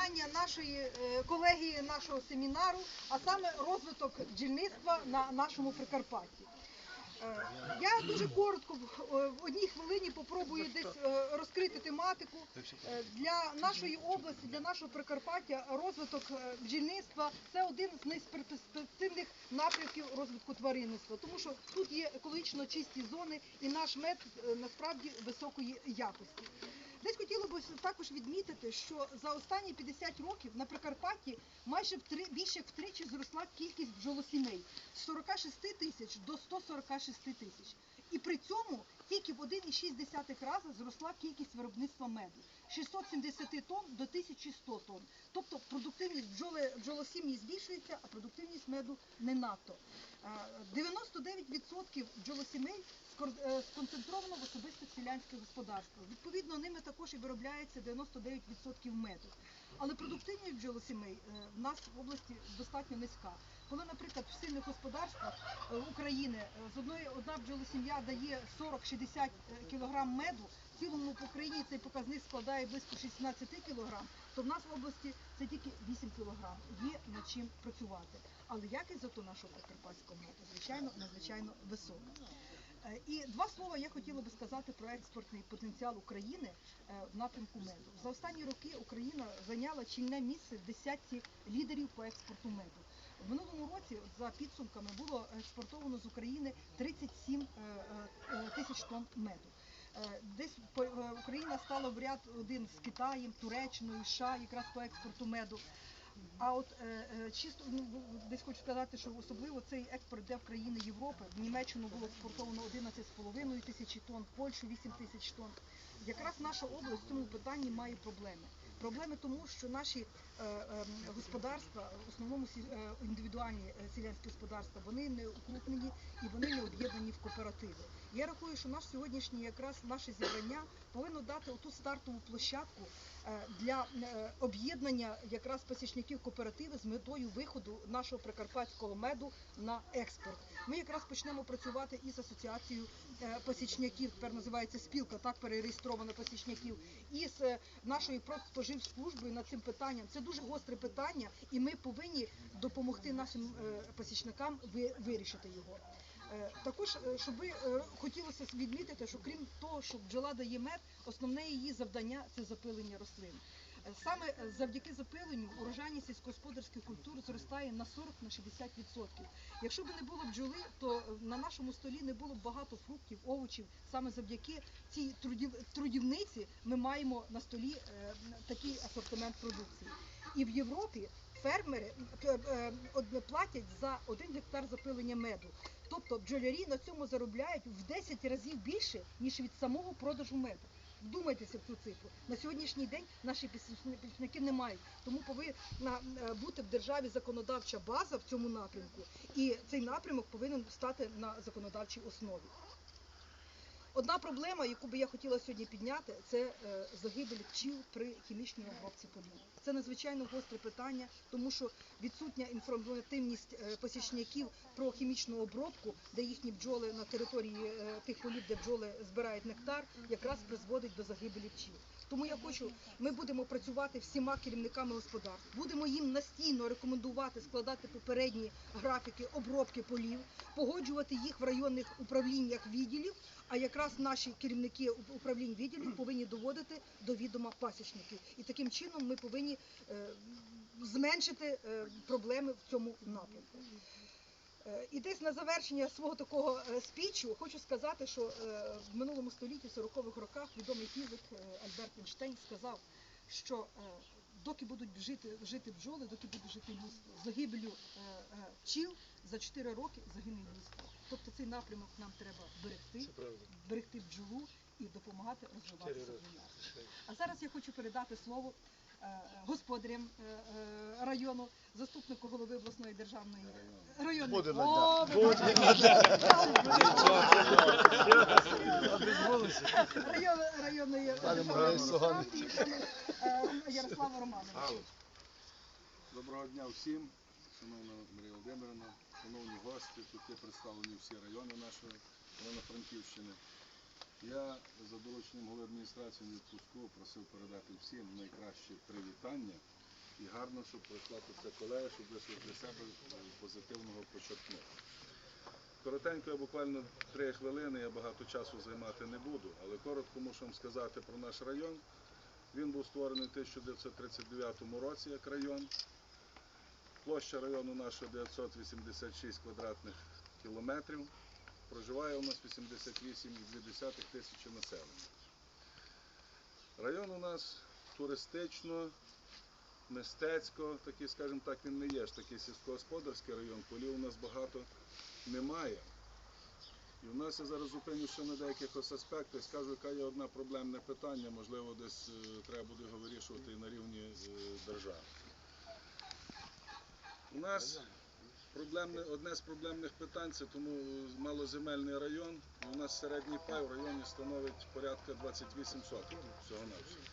питання нашої е, колегії нашого семінару, а саме розвиток бджільництва на нашому Прикарпатті. Е, Я дуже коротко в е, одній хвилині попробую десь розкрити тематику. Для нашої області, для нашого Прикарпаття розвиток бджільництва це один з найперспективних напрямків розвитку тваринництва, тому що тут є екологічно чисті зони і наш мед насправді високої якості. Десь хотіло б також відмітити, що за останні 50 років на Прикарпатті майже втри, більше втричі зросла кількість бджолосімей з 46 тисяч до 146 тисяч. І при цьому тільки в 1,6 рази зросла кількість виробництва меду з 670 тонн до 1100 тонн. Тобто продуктивність бджоли, збільшується, а продуктивність меду не надто. Е, 99% бджолосімей скор- е, сконцентровано в особистих селянських господарствах. Відповідно, ними також і виробляється 99% меду. Але продуктивність бджолосімей е, в нас в області достатньо низька. Коли, наприклад, в сильних господарствах е, України е, з одної одна бджолосім'я дає 40-60 кг меду, в цілому по Україні цей показник складає близько 16 кг, то в нас в області це тільки 8 кг. Є над чим працювати. Але якість зато нашого прикарпатського меду, звичайно, надзвичайно висока. Е, І два слова я хотіла би сказати про експортний потенціал України е, в напрямку меду. За останні роки Україна зайняла чільне місце в десятці лідерів по експорту меду. В минулому році, за підсумками, було експортовано з України 37 е, тисяч тонн меду. Десь Україна стала в ряд один з Китаєм, Туреччиною, США якраз по експорту меду. А от е, е, чисто ну, десь хочу сказати, що особливо цей експорт йде в країни Європи. В Німеччину було експортовано 11,5 тисячі тонн, в Польщу 8 тисяч тонн. Якраз наша область в цьому питанні має проблеми. Проблеми тому, що наші е, е, господарства, в основному е, індивідуальні е, селянські господарства, вони не укрупнені і вони не кооперативи. Я рахую, що наш сьогоднішній якраз наше зібрання повинно дати оту стартову площадку е, для е, об'єднання якраз посічників кооперативи з метою виходу нашого прикарпатського меду на експорт. Ми якраз почнемо працювати із асоціацією е, посічників, тепер називається спілка, так перереєстрована посічників, і з нашою продспоживслужбою над цим питанням. Це дуже гостре питання, і ми повинні допомогти нашим посічникам вирішити його. Е, Також, е, щоб е, хотілося відмітити, що крім того, що бджола дає мед, основне її завдання це запилення рослин. Саме завдяки запиленню урожайність сільськогосподарських культур зростає на 40 на 60%. Якщо б не було бджоли, то на нашому столі не було б багато фруктів, овочів. Саме завдяки цій трудів, трудівниці ми маємо на столі такий асортимент продукції. І в Європі фермери е, е, платять за один гектар запилення меду. Тобто бджолярі на цьому заробляють в 10 разів більше, ніж від самого продажу меду. Вдумайтеся в цю цифру. На сьогоднішній день наші пісники не мають. Тому повинна е, бути в державі законодавча база в цьому напрямку, і цей напрямок повинен стати на законодавчій основі. Одна проблема, яку би я хотіла сьогодні підняти, це е, загибель пчіл при хімічній обробці полів. Це надзвичайно гостре питання, тому що відсутня інформативність е, посічників про хімічну обробку, де їхні бджоли на території е, тих полів, де бджоли збирають нектар, якраз призводить до загибелі пчіл. Тому я хочу, ми будемо працювати всіма керівниками господарств, будемо їм настійно рекомендувати складати попередні графіки обробки полів, погоджувати їх в районних управліннях відділів. А якраз наші керівники уп- управлінь відділів повинні доводити до відома пасічників. І таким чином ми повинні е, зменшити е, проблеми в цьому напрямку. Е, І десь на завершення свого такого спічу хочу сказати, що в минулому столітті, в 40-х роках, відомий фізик Альберт Ейнштейн сказав, що доки будуть жити, жити бджоли, доки буде жити людство, загибелю е, е, пчіл за 4 роки загине людство. Тобто цей напрямок нам треба берегти, берегти бджолу і допомагати розвиватися. А зараз я хочу передати слово е, господарям району, заступнику голови обласної державної районної. Районної державної Е, Ярослава Романовича. Доброго дня всім, шановна Марія Володимирівна, шановні гості. Тут є представлені всі райони нашої Івано-Франківщини. Я за дорученням голови адміністрації відпуску просив передати всім найкращі привітання і гарно, щоб пройшла тут ця колега, щоб ви щось для себе позитивного почерпнули. Коротенько, я буквально три хвилини, я багато часу займати не буду, але коротко мушу вам сказати про наш район. Він був створений в 1939 році як район. Площа району нашого 986 квадратних кілометрів. Проживає у нас 88,2 тисячі населення. Район у нас туристично, мистецько, такий, скажімо так, він не є ж такий сільськогосподарський район, полів у нас багато немає. І в нас я зараз зупинюся на деяких аспектах, скажу, яке є одне проблемне питання, можливо, десь е, треба буде його вирішувати і на рівні е, держави. У нас проблемне, одне з проблемних питань це тому е, малоземельний район. У нас середній пай в районі становить порядка 28 соток всього навсього.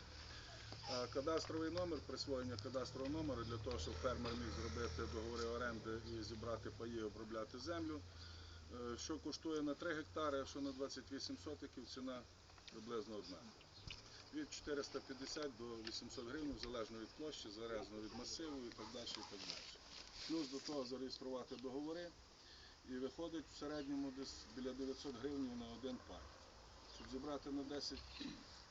А кадастровий номер, присвоєння кадастрового номера для того, щоб фермер міг зробити договори оренди і зібрати паї, обробляти землю. Е, Що коштує на 3 гектари, а що на 28 сотиків, ціна приблизно одна. Від 450 до 800 гривень, залежно від площі, залежно від масиву і так далі. І так далі. Плюс до того зареєструвати договори і виходить в середньому десь біля 900 гривень на один пай. Щоб зібрати на 10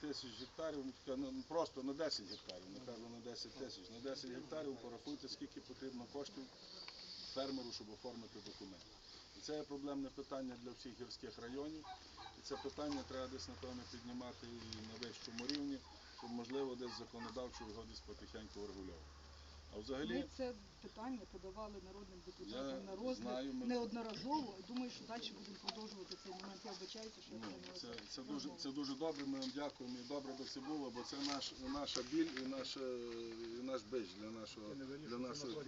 тисяч гектарів, ну, ну, просто на 10 гектарів, кажу на 10 тисяч, на 10 гектарів порахуйте, скільки потрібно коштів фермеру, щоб оформити документи. І це є проблемне питання для всіх гірських районів. І це питання треба десь, напевно, піднімати і на вищому рівні, щоб можливо десь законодавчо його десь потихеньку врегульовувати. А взагалі, Ми це питання подавали народним депутатам Я на розгляд знаю, ми- неодноразово. І думаю, що далі будемо продовжувати цей момент. Я вибачаюся, що я Ну, це, це, дуже, це дуже добре, ми вам дякуємо і добре би це було, бо це наш, наша біль і, наша, і наш бич для нашого, для нашого.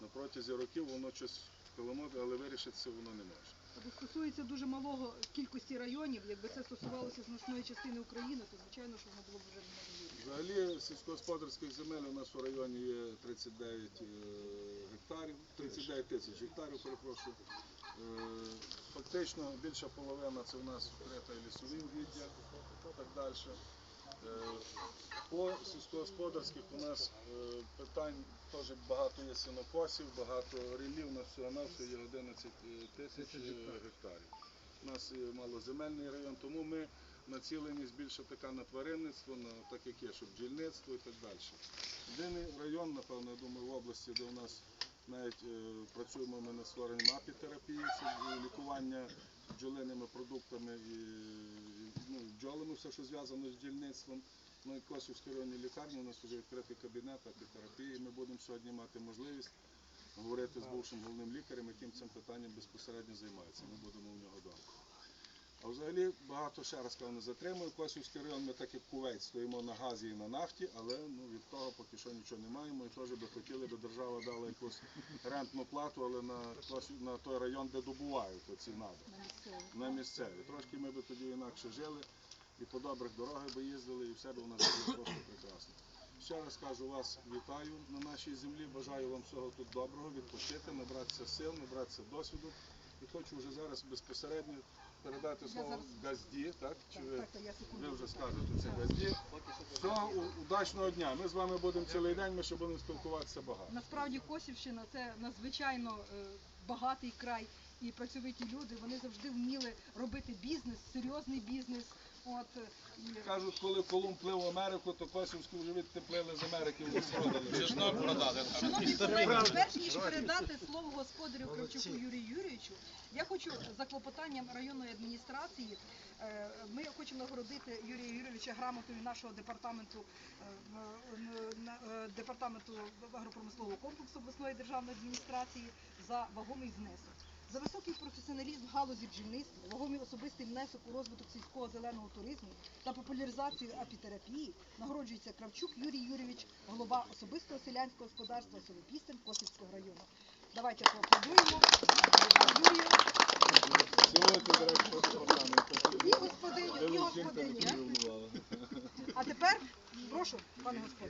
На протязі років воно щось коломоти, але вирішитися воно не може. Бо стосується дуже малого кількості районів. Якби це стосувалося значної частини України, то звичайно, що воно було б вже неможливо. Взагалі сільськогосподарських земель у нас у районі є 39 е, гектарів, 39 тисяч гектарів, перепрошую. Е, Фактично більша половина це у нас вкрита лісові угіддя і так далі. Е, По сільськогосподарських у нас питань теж багато є сінокосів, багато рілів, у нас всього на все є 11 тисяч е, гектарів. У нас малоземельний район, тому ми націлені збільшити така на тваринництво, на так як є, щоб бджільництво і так далі. Єдиний район, напевно, я думаю, в області, де у нас навіть е, працюємо ми над створенням апітерапії, це е, лікування бджолиними продуктами і, і, ну, бджолами, все, що зв'язано з бджільництвом. Ну і Косівській районній лікарні у нас вже відкритий кабінет апітерапії. Ми будемо сьогодні мати можливість говорити з бувшим головним лікарем, яким цим питанням безпосередньо займається. Ми будемо у нього вдома. А взагалі багато ще раз кажу, не затримую. Косівський район ми так як Кувейт стоїмо на газі і на нафті, але ну, від того поки що нічого не маємо. І теж би хотіли, би держава дала якусь рентну плату, але на, на той район, де добувають оці надри На місцеві. на місцеві. Трошки ми би тоді інакше жили, і по добрих дорогах би їздили, і все б у нас було просто прекрасно. Ще раз кажу, вас вітаю на нашій землі, бажаю вам всього тут доброго, відпочити, набратися сил, набратися досвіду. І хочу вже зараз безпосередньо передати слово газді, так? Чи ви, ви вже скажете це газді. Всього удачного дня. Ми з вами будемо цілий день, ми ще будемо спілкуватися багато. Насправді Косівщина це надзвичайно е, багатий край і працьовиті люди. Вони завжди вміли робити бізнес, серйозний бізнес. От е, Кажуть, коли Колумб плив в Америку, то Косівську вже відтеплили з Америки вже спродали. Шановні колеги, перш ніж передати слово господарю Кравчуку Юрію Юрійовичу, я хочу за клопотанням районної адміністрації. е, Ми хочемо нагородити Юрія Юрійовича грамотою нашого департаменту е, департаменту агропромислового комплексу обласної державної адміністрації за вагомий внесок. За високий професіоналізм в галузі бджільництва, вагомий особистий внесок у розвиток сільського зеленого туризму та популяризацію апітерапії нагороджується Кравчук Юрій Юрійович, голова особистого селянського господарства село Пістин Косівського району. Давайте поаплодуємо. І господиню, і господині. А тепер прошу, пане господине.